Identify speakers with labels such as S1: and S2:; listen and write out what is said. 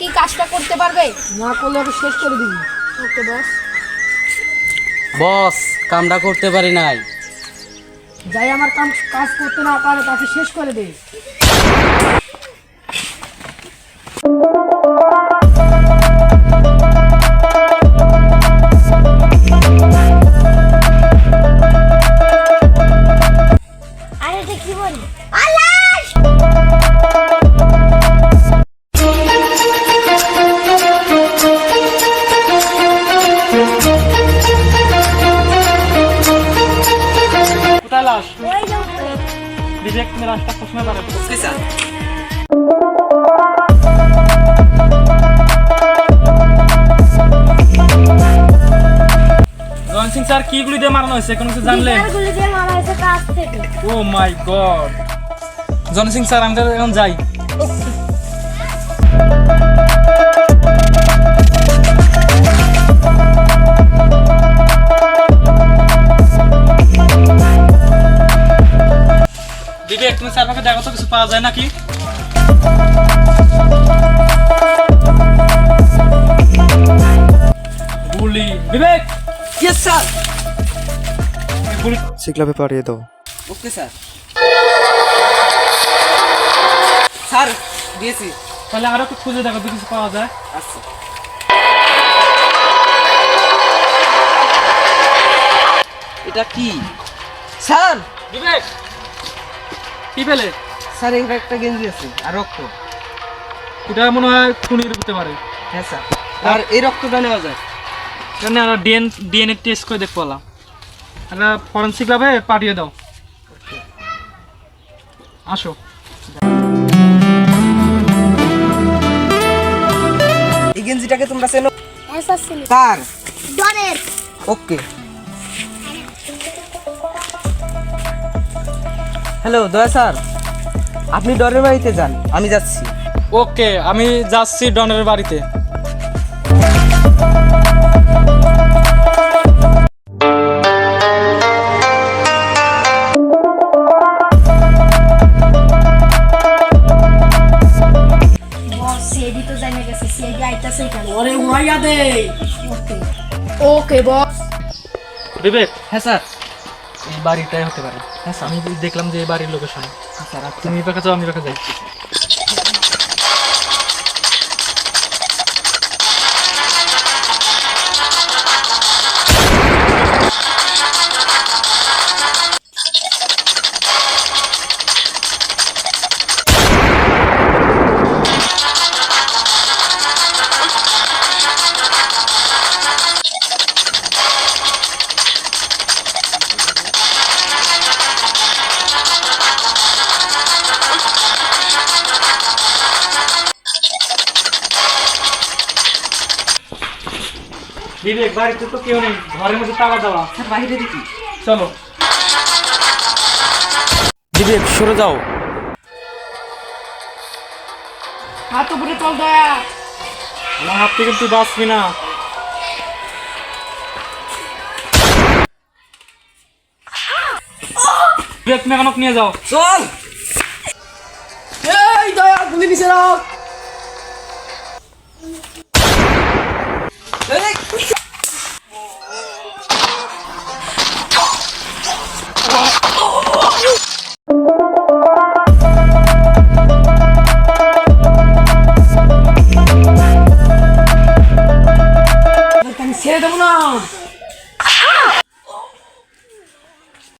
S1: কি কাজটা করতে পারবে?
S2: না করলে আমি শেষ করে দিবি।
S1: ওকে বস।
S3: বস কামটা করতে পারি নাই।
S2: যাই আমার কাম কাজ করতে না পারে তাকে শেষ করে দে।
S4: বিবেক তুমি লাশটা প্রশ্ন পারে রন সিং স্যার কি গুলি দিয়ে মারানো হয়েছে কোনো কিছু
S1: জানলে গুলি দিয়ে মারা হয়েছে কাছ থেকে
S4: ও my god John Singh sir আমি এখন যাই বিবেক তুমি স্যার আমাকে দেখো তো কিছু পাওয়া যায় নাকি? গুলি। বিবেক!
S3: ইয়েস স্যার
S4: গুলি
S5: সি ক্লাবে পাঠিয়ে দাও।
S3: ওকে স্যার স্যার দিয়েছি।
S4: তাহলে আরও একটু খুঁজে দেখো কিছু পাওয়া যায়।
S3: আচ্ছা। এটা কি? স্যার
S4: বিবেক! কি পেলে
S3: স্যার এখানে একটা গেঞ্জি আছে আর রক্ত।
S4: এটা মনে হয় খুনির হতে পারে।
S3: হ্যাঁ স্যার। আর এই রক্তটা নেওয়া যায়।
S4: এখানে আমরা ডিএন ডিএনএ টেস্ট করে দেখতে পেলাম একটা ফরেন্সিক ল্যাবে পাঠিয়ে দাও। আসো।
S3: এই গেঞ্জিটাকে তোমরা চেনো?
S1: অ্যাসাসিন
S3: কার?
S1: ডনের।
S3: ওকে। Hello Daya sir. আপনি ডরের বাড়িতে যান আমি যাচ্ছি।
S4: ওকে আমি যাচ্ছি ডনের বাড়িতে।
S1: ওকে বস।
S4: বিবেক।
S3: হ্যাঁ স্যার।
S4: এই বাড়িটাই হতে পারে। হ্যাঁ আমি দেখলাম যে এই বাড়ির লোকেশন।
S3: স্যার
S4: তুমি পাখা যাও আমি পাখা যাই বিবেক বাড়িতে তো কেউ নেই ঘরের মধ্যে তালা দেওয়া
S3: স্যার বাইরে দেখি।
S4: চলো।
S5: বিবেক সরে যাও।
S2: হাত উপরে চল দয়া।
S4: আমার হাত থেকে তুই বাঁচবি না। বিবেক তুমি এখন ওকে নিয়ে যাও।
S3: চল।
S2: এই দয়া গুলি নিচে রাখ
S3: এই,